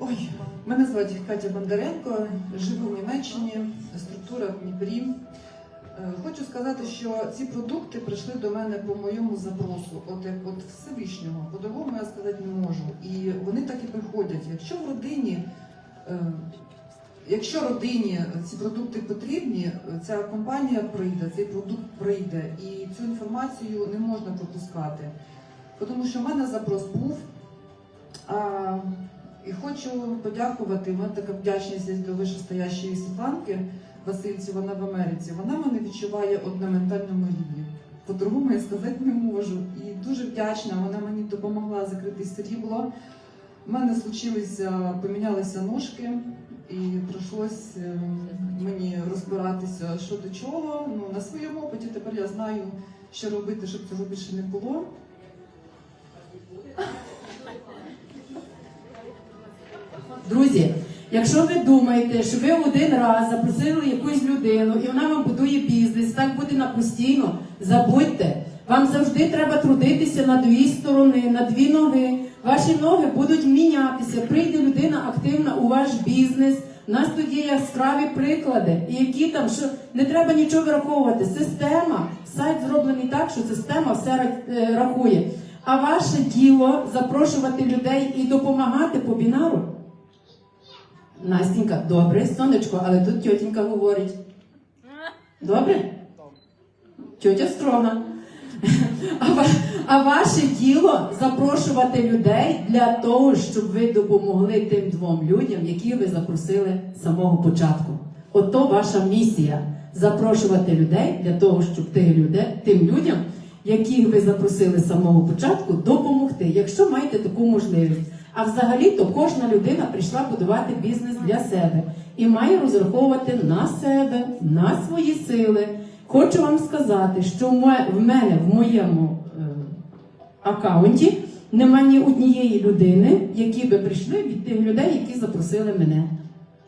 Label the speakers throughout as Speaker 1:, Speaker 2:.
Speaker 1: Ой, мене звати Катя Бондаренко, живу в Німеччині, структура в Дніпрі. Е, Хочу сказати, що ці продукти прийшли до мене по моєму запросу, от як от Всевишнього. По-другому я сказати не можу. І вони так і приходять. Якщо в родині, е, якщо родині ці продукти потрібні, ця компанія прийде, цей продукт прийде, і цю інформацію не можна пропускати. Тому що в мене запрос був. Хочу подякувати. Мене така вдячність до вищестоящої Світланки Васильці, вона в Америці. Вона мене відчуває от на ментальному рівні. По-другому я сказати не можу. І дуже вдячна. Вона мені допомогла закрити срібло. У мене случилися, помінялися ножки, і прийшлось е, мені розбиратися, що до чого. Ну, на своєму опиті тепер я знаю, що робити, щоб цього більше не було.
Speaker 2: Друзі, якщо ви думаєте, що ви один раз запросили якусь людину і вона вам будує бізнес, так буде на постійно, забудьте. Вам завжди треба трудитися на дві сторони, на дві ноги. Ваші ноги будуть мінятися. Прийде людина активна у ваш бізнес. У нас тут є яскраві приклади, і які там, що не треба нічого враховувати. Система, сайт зроблений так, що система все е, рахує. А ваше діло запрошувати людей і допомагати по бінару. Настінька, добре, сонечко, але тут тьотінька говорить. Добре? Тьотя строга. А, а ваше діло запрошувати людей для того, щоб ви допомогли тим двом людям, які ви запросили з самого початку. Ото ваша місія запрошувати людей для того, щоб тим людям, яких ви запросили з самого початку, допомогти, якщо маєте таку можливість. А взагалі-то кожна людина прийшла будувати бізнес для себе і має розраховувати на себе, на свої сили. Хочу вам сказати, що в мене в моєму е, аккаунті немає ні однієї людини, які би прийшли від тих людей, які запросили мене.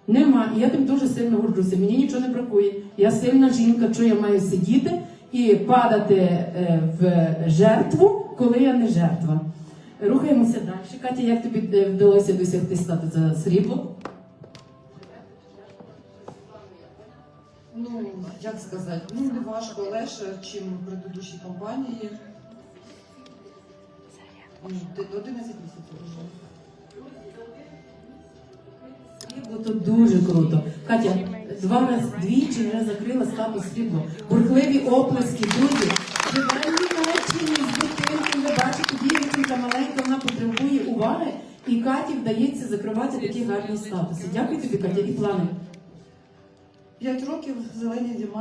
Speaker 2: Нема. І я тим дуже сильно горджуся. Мені нічого не бракує. Я сильна жінка, що я маю сидіти і падати е, в жертву, коли я не жертва. Рухаємося далі. Катя, як тобі е, вдалося досягти статусу срібло?
Speaker 1: Ну, як сказати, ну не важко легше, чим в предыдущій компанії. М, де- 11 місяців вже.
Speaker 2: Срібло то дуже круто. Катя, два рази двічі вже закрила статус срібло. Бурхливі оплески, друзі. Живе в Німеччині з дитинкою, ви бачите, дівчинка маленька, вона потребує уваги. І Каті вдається закривати такі гарні статуси. Дякую тобі, Катя, і плани.
Speaker 1: П'ять років зелені діма.